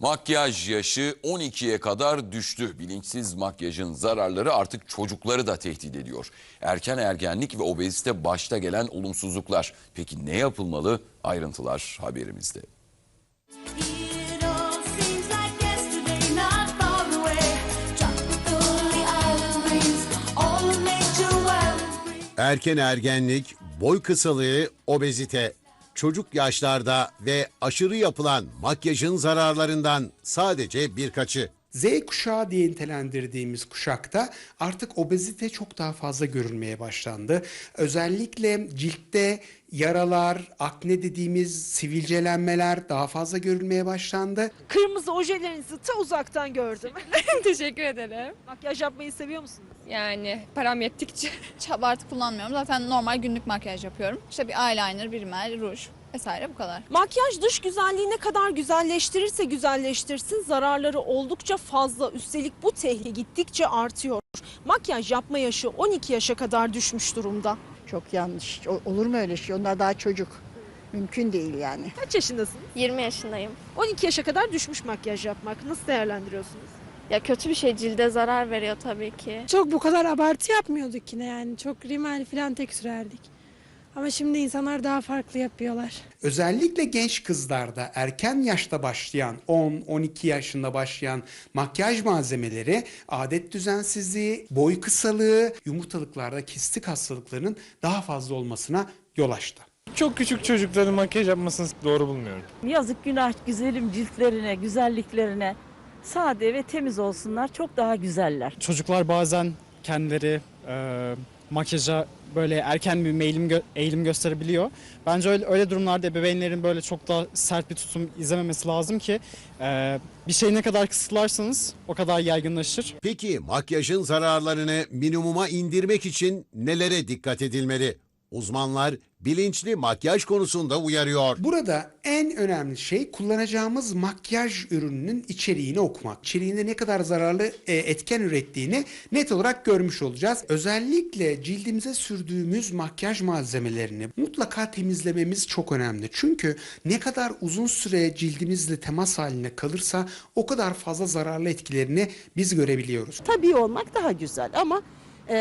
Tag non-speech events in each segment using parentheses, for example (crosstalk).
Makyaj yaşı 12'ye kadar düştü. Bilinçsiz makyajın zararları artık çocukları da tehdit ediyor. Erken ergenlik ve obezite başta gelen olumsuzluklar. Peki ne yapılmalı? Ayrıntılar haberimizde. Erken ergenlik, boy kısalığı, obezite, çocuk yaşlarda ve aşırı yapılan makyajın zararlarından sadece birkaçı. Z kuşağı diye nitelendirdiğimiz kuşakta artık obezite çok daha fazla görülmeye başlandı. Özellikle ciltte yaralar, akne dediğimiz sivilcelenmeler daha fazla görülmeye başlandı. Kırmızı ojelerinizi ta uzaktan gördüm. (laughs) Teşekkür ederim. Makyaj yapmayı seviyor musunuz? Yani param yettikçe. Abartı kullanmıyorum. Zaten normal günlük makyaj yapıyorum. İşte bir eyeliner, bir rimel, ruj vesaire bu kadar. Makyaj dış güzelliği ne kadar güzelleştirirse güzelleştirsin zararları oldukça fazla. Üstelik bu tehlike gittikçe artıyor. Makyaj yapma yaşı 12 yaşa kadar düşmüş durumda. Çok yanlış. O- Olur mu öyle şey? Onlar daha çocuk. Mümkün değil yani. Kaç yaşındasınız? 20 yaşındayım. 12 yaşa kadar düşmüş makyaj yapmak. Nasıl değerlendiriyorsunuz? Ya kötü bir şey cilde zarar veriyor tabii ki. Çok bu kadar abartı yapmıyorduk yine yani. Çok rimel falan tek sürerdik. Ama şimdi insanlar daha farklı yapıyorlar. Özellikle genç kızlarda erken yaşta başlayan 10-12 yaşında başlayan makyaj malzemeleri adet düzensizliği, boy kısalığı, yumurtalıklarda kistik hastalıklarının daha fazla olmasına yol açtı. Çok küçük çocukların makyaj yapmasını doğru bulmuyorum. Yazık günah güzelim ciltlerine, güzelliklerine. Sade ve temiz olsunlar çok daha güzeller. Çocuklar bazen kendileri e, makyaja böyle erken bir eğilim, gö- eğilim gösterebiliyor. Bence öyle, öyle durumlarda ebeveynlerin böyle çok da sert bir tutum izlememesi lazım ki e, bir şeyi ne kadar kısıtlarsanız o kadar yaygınlaşır. Peki makyajın zararlarını minimuma indirmek için nelere dikkat edilmeli? Uzmanlar bilinçli makyaj konusunda uyarıyor. Burada en önemli şey kullanacağımız makyaj ürününün içeriğini okumak. İçeriğinde ne kadar zararlı e, etken ürettiğini net olarak görmüş olacağız. Özellikle cildimize sürdüğümüz makyaj malzemelerini mutlaka temizlememiz çok önemli. Çünkü ne kadar uzun süre cildimizle temas haline kalırsa o kadar fazla zararlı etkilerini biz görebiliyoruz. Tabii olmak daha güzel ama e,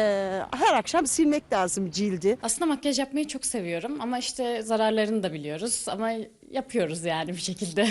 her akşam silmek lazım cildi. Aslında makyaj yapmayı çok seviyorum ama işte zararlarını da biliyoruz ama yapıyoruz yani bir şekilde.